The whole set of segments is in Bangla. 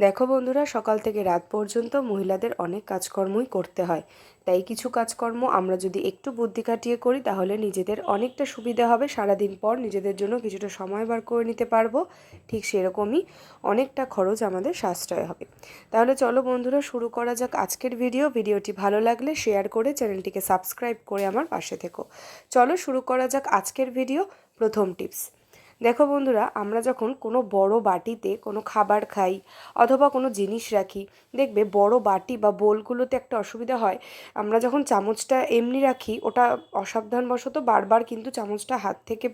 দেখো বন্ধুরা, সকাল থেকে রাত পর্যন্ত মহিলাদের অনেক কাজকর্মই করতে হয়। তাই কিছু কাজকর্ম আমরা যদি একটু বুদ্ধি কাটিয়ে করি, তাহলে নিজেদের অনেকটা সুবিধা হবে। সারাদিন পর নিজেদের জন্য কিছুটা সময় বার করে নিতে পারব। ঠিক সেরকমই অনেকটা খরচ আমাদের সাশ্রয় হবে। তাহলে চলো বন্ধুরা, শুরু করা যাক আজকের ভিডিও। ভিডিওটি ভালো লাগলে শেয়ার করে চ্যানেলটিকে সাবস্ক্রাইব করে আমার পাশে থেকো। চলো শুরু করা যাক আজকের ভিডিও। প্রথম টিপস দেখো বন্ধুরা, আমরা যখন কোনো বড় বাটিতে কোনো খাবার খাই অথবা কোনো জিনিস রাখি, দেখবে বড় বাটি বা বোলগুলোতে একটা অসুবিধা হয়। আমরা যখন চামচটা এমনি রাখি, ওটা অসাবধানবশত বারবার কিন্তু চামচটা হাত থেকে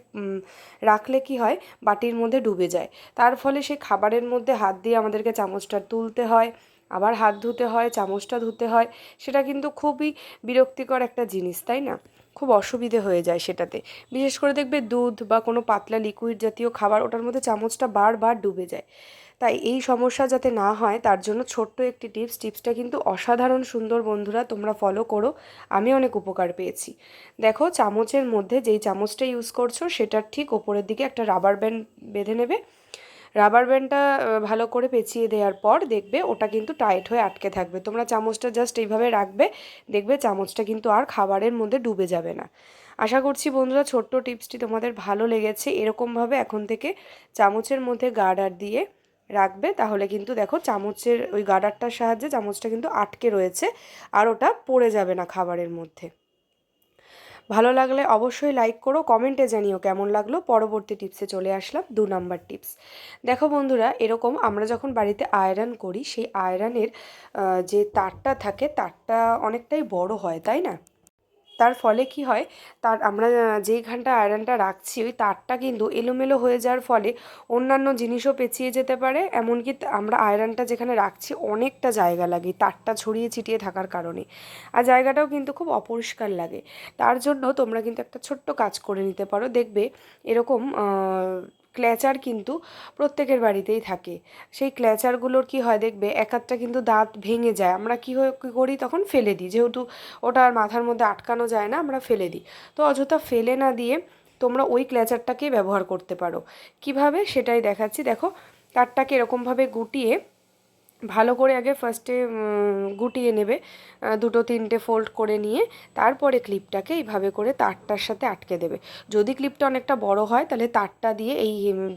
রাখলে কি হয়? বাটির মধ্যে ডুবে যায়। তার ফলে সেই খাবারের মধ্যে হাত দিয়ে আমাদেরকে চামচটা তুলতে হয়। আবার হাত ধুতে হয়, চামচটা ধুতে হয়, সেটা কিন্তু খুবই বিরক্তিকর একটা জিনিস, তাই না? খুব অসুবিধে হয়ে যায় সেটাতে। বিশেষ করে দেখবে দুধ বা কোনো পাতলা লিকুইড জাতীয় খাবার, ওটার মধ্যে চামচটা বারবার ডুবে যায়। তাই এই সমস্যা যাতে না হয়, তার জন্য ছোট্ট একটি টিপস, টিপসটা কিন্তু অসাধারণ সুন্দর বন্ধুরা, তোমরা ফলো করো। আমি অনেক উপকার পেয়েছি। দেখো, চামচের মধ্যে যেই চামচটা ইউজ করছ, সেটার ঠিক ওপরের দিকে একটা রাবার ব্যান্ড বেঁধে নেবে। রাবার ব্যান্ডটা ভালো করে পেঁচিয়ে দেওয়ার পর দেখবে ওটা কিন্তু টাইট হয়ে আটকে থাকবে। তোমরা চামচটা জাস্ট এইভাবে রাখবে, দেখবে চামচটা কিন্তু আর খাবারের মধ্যে ডুবে যাবে না। আশা করছি বন্ধুরা ছোট্ট টিপসটি তোমাদের ভালো লেগেছে। এরকমভাবে এখন থেকে চামচের মধ্যে গার্ডার দিয়ে রাখবে, তাহলে কিন্তু দেখো চামচের ওই গার্ডারটার সাহায্যে চামচটা কিন্তু আটকে রয়েছে, আর ওটা পড়ে যাবে না খাবারের মধ্যে। ভালো লাগলে অবশ্যই লাইক করো কমেন্টে জানিও কেমন লাগল। পরবর্তী টিপসে চলে আসলাম, দু নম্বর টিপস দেখো বন্ধুরা, এরকম আমরা যখন বাড়িতে আয়রন করি, সেই আয়রনের যে তারটা থাকে, তারটা অনেকটাই বড় হয়, তাই না? তার ফলে কি হয়, তার আমরা যেইখানটা আয়রনটা রাখছি, ওই তারটা কিন্তু এলোমেলো হয়ে যাওয়ার ফলে অন্যান্য জিনিসও পেঁচিয়ে যেতে পারে। এমনকি আমরা আয়রনটা যেখানে রাখছি, অনেকটা জায়গা লাগে তারটা ছড়িয়ে ছিটিয়ে থাকার কারণে। আর জায়গাটাও কিন্তু খুব অপরিষ্কার লাগে। তার জন্য তোমরা কিন্তু একটা ছোট্ট কাজ করে নিতে পারো। দেখবে এরকম ক্ল্যাচার কিন্তু প্রত্যেকের বাড়িতেই থাকে। সেই ক্ল্যাচারগুলোর কি হয় দেখবে? এক একটা কিন্তু দাঁত ভেঙে যায়। আমরা কী করি? তখন ফেলে দিই। যেহেতু ওটা আর মাথার মধ্যে আটকানো যায় না, আমরা ফেলে দিই। তো অযথা ফেলে না দিয়ে তোমরা ওই ক্ল্যাচারটাকেই ব্যবহার করতে পারো। কীভাবে? সেটাই দেখাচ্ছি। দেখো, তারটাকে এরকমভাবে গুটিয়ে ভালো করে আগে ফার্স্টে গুটিয়ে নেবে দুটো তিনটে ফোল্ড করে নিয়ে, তারপরে ক্লিপটাকে এইভাবে করে তারটার সাথে আটকে দেবে। যদি ক্লিপটা অনেকটা বড় হয়, তাহলে তারটা দিয়ে এই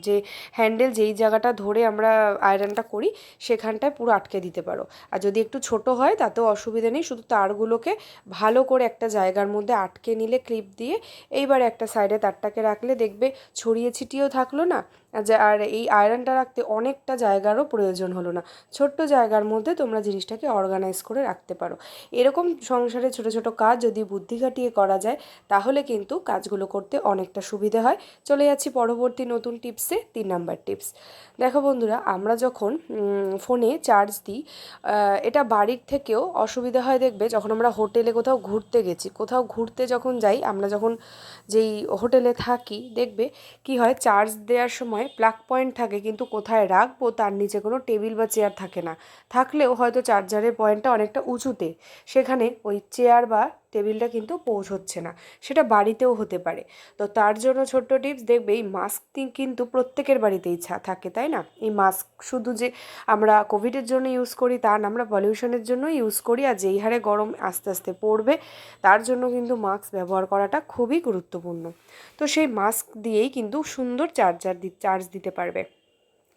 যে হ্যান্ডেল যেই জায়গাটা ধরে আমরা আয়রনটা করি, সেখানটায় পুরো আটকে দিতে পারো। আর যদি একটু ছোট হয়, তাতেও অসুবিধা নেই, শুধু তারগুলোকে ভালো করে একটা জায়গার মধ্যে আটকে নিলে ক্লিপ দিয়ে, এইবার একটা সাইডে তারটাকে রাখলে দেখবে ছড়িয়ে ছিটিয়েও থাকল না আর এই আয়রনটা রাখতে অনেকটা জায়গারও প্রয়োজন হলো না। ছোট্ট জায়গার মধ্যে তোমরা জিনিসটাকে অর্গানাইজ করে রাখতে পারো। এরকম সংসারে ছোট ছোট কাজ যদি বুদ্ধি খাটিয়ে করা যায়, তাহলে কিন্তু কাজগুলো করতে অনেকটা সুবিধে হয়। চলে যাচ্ছি পরবর্তী নতুন টিপসে, তিন নাম্বার টিপস। দেখো বন্ধুরা, আমরা যখন ফোনে চার্জ দিই এটা বাড়ির থেকেও অসুবিধা হয় দেখবে, যখন আমরা হোটেলে কোথাও ঘুরতে গেছি। কোথাও ঘুরতে যখন যাই, আমরা যখন যেই হোটেলে থাকি, দেখবে কি হয় চার্জ দেওয়ার সময় প্লাগ পয়েন্ট থাকে, কিন্তু কোথায় রাখব তার নিচে কোনো টেবিল বা চেয়ার থাকে না। থাকলেও হয়তো চার্জারের পয়েন্টটা অনেকটা উঁচুতে। সেখানে ওই চেয়ার বা টেবিলটা কিন্তু পৌঁছচ্ছে না, সেটা বাড়িতেও হতে পারে। তো তার জন্য ছোট্ট টিপস, দেখবে এই মাস্ক কিন্তু প্রত্যেকের বাড়িতেই থাকে, তাই না? এই মাস্ক শুধু যে আমরা কোভিডের জন্য ইউজ করি, তা না, আমরা পলিউশনের জন্য ইউজ করি, আর যেই হারে গরম আস্তে আস্তে পড়বে, তার জন্য কিন্তু মাস্ক ব্যবহার করাটা খুবই গুরুত্বপূর্ণ। তো সেই মাস্ক দিয়েই কিন্তু সুন্দর চার্জার দি চার্জ দিতে পারবে।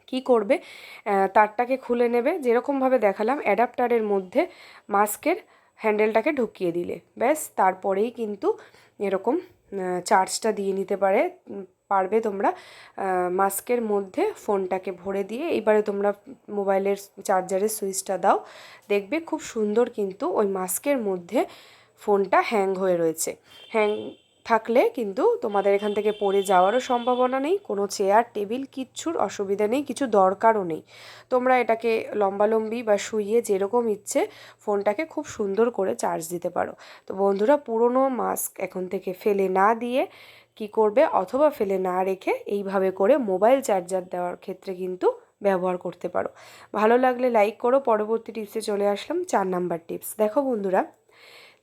কি করবে? তারটাকে খুলে নেবে, যেরকমভাবে দেখালাম অ্যাডাপ্টারের মধ্যে মাস্কের হ্যান্ডেলটাকে ঢুকিয়ে দিলে। ব্যাস, তারপরেই কিন্তু এরকম চার্জটা দিয়ে নিতে পারে পারবে তোমরা মাস্কের মধ্যে ফোনটাকে ভরে দিয়ে। এবারে তোমরা মোবাইলের চার্জারের সুইচটা দাও। দেখবে খুব সুন্দর কিন্তু ওই মাস্কের মধ্যে ফোনটা হ্যাং হয়ে রয়েছে। হ্যাং থাকলে কিন্তু তোমাদের এখান থেকে পড়ে যাওয়ারও সম্ভাবনা নেই, কোনো চেয়ার টেবিল কিচ্ছুর অসুবিধা নেই, কিছু দরকারও নেই। তোমরা এটাকে লম্বালম্বি বা শুইয়ে যেরকম ইচ্ছে ফোনটাকে খুব সুন্দর করে চার্জ দিতে পারো। তো বন্ধুরা, পুরনো মাস্ক এখন থেকে ফেলে না দিয়ে কি করবে অথবা ফেলে না রেখে এইভাবে করে মোবাইল চার্জার দেওয়ার ক্ষেত্রে কিন্তু ব্যবহার করতে পারো। ভালো লাগলে লাইক করো, পরবর্তী টিপসে চলে আসলাম, চার নাম্বার টিপস দেখো বন্ধুরা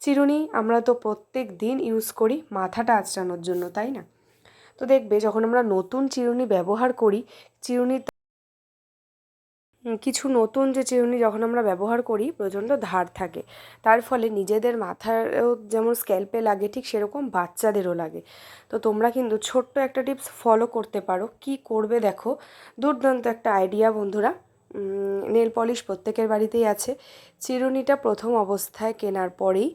চিরুনি, আমরা তো প্রত্যেক দিন ইউজ করি মাথাটা আঁচড়ানোর জন্য, তাই না? তো দেখবে যখন আমরা নতুন চিরুনি ব্যবহার করি, চিরুনির কিছু নতুন যে চিরুনি যখন আমরা ব্যবহার করি, প্রচণ্ড ধার থাকে। তার ফলে নিজেদের মাথারও যেমন স্ক্যাল্পে লাগে, ঠিক সেরকম বাচ্চাদেরও লাগে। তো তোমরা কিন্তু ছোট্ট একটা টিপস ফলো করতে পারো। কি করবে দেখো? দুর্দান্ত একটা আইডিয়া বন্ধুরা। নেল পলিশ প্রত্যেকের বাড়িতেই আছে। চিরুনিটা প্রথম অবস্থায় কেনার পরেই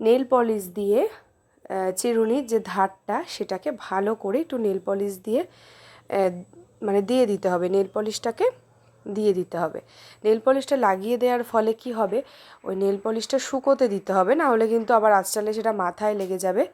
নেল পলিশ দিয়ে চিরুনির যে ধারটা সেটাকে ভালো করে একটু নেল পলিশ দিয়ে মানে দিয়ে দিতে হবে। নেল পলিশটাকে দিয়ে দিতে হবে। নেল পলিশটা লাগিয়ে দেওয়ার ফলে কি হবে? ওই নেল পলিশটা শুকোতে দিতে হবে। না হলে কিন্তু আবার আঁচড়ালে সেটা মাথায় লেগে যাবে।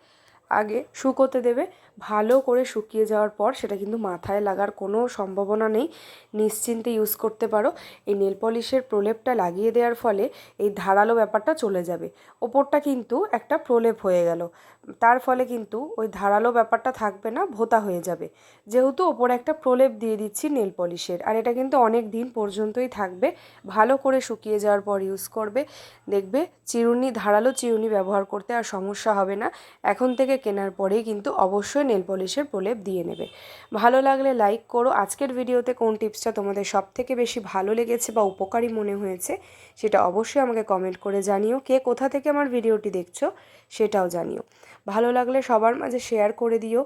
আগে শুকোতে দেবে ভালো করে শুকিয়ে যাওয়ার পর সেটা কিন্তু মাথায় লাগার কোনো সম্ভাবনা নেই। নিশ্চিন্তে ইউজ করতে পারো। এই নেল পলিশের প্রলেপটা লাগিয়ে দেওয়ার ফলে এই ধারালো ব্যাপারটা চলে যাবে। ওপরটা কিন্তু একটা প্রলেপ হয়ে গেল। তার ফলে কিন্তু ওই ধারালো ব্যাপারটা থাকবে না, ভোতা হয়ে যাবে। যেহেতু ওপরে একটা প্রলেপ দিয়ে দিচ্ছি নেল পলিশের আর এটা কিন্তু অনেক দিন পর্যন্তই থাকবে। ভালো করে শুকিয়ে যাওয়ার পর ইউজ করবে। দেখবে চিরুনি, ধারালো চিরুনি ব্যবহার করতে আর সমস্যা হবে না। এখন থেকে কেনার পরেই কিন্তু অবশ্যই নেল পলিশের প্রলেপ দিয়ে নেবে। ভালো লাগলে লাইক করো। আজকের ভিডিওতে কোন টিপসটা তোমাদের সব থেকে বেশি ভালো লেগেছে বা উপকারী মনে হয়েছে সেটা অবশ্যই আমাকে কমেন্ট করে জানিও। কে কোথা থেকে আমার ভিডিওটি দেখছ সেটাও জানিও। ভালো লাগলে সবার মাঝে শেয়ার করে দিও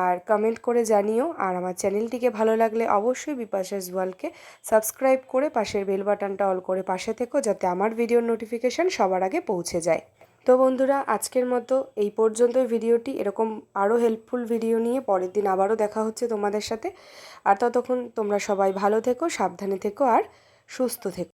আর কমেন্ট করে জানিও। আর আমার চ্যানেলটিকে ভালো লাগলে অবশ্যই বিপাশা জুয়ালকে সাবস্ক্রাইব করে পাশের বেল বাটনটা অল করে পাশে থেকো যাতে আমার ভিডিওর নোটিফিকেশান সবার আগে পৌঁছে যায়। তো বন্ধুরা, আজকের মতো এই পর্যন্ত ভিডিওটি। এরকম আরও হেল্পফুল ভিডিও নিয়ে পরের দিন আবারও দেখা হচ্ছে তোমাদের সাথে। আর ততক্ষণ তোমরা সবাই ভালো থেকো, সাবধানে থেকো, আর সুস্থ থেকো।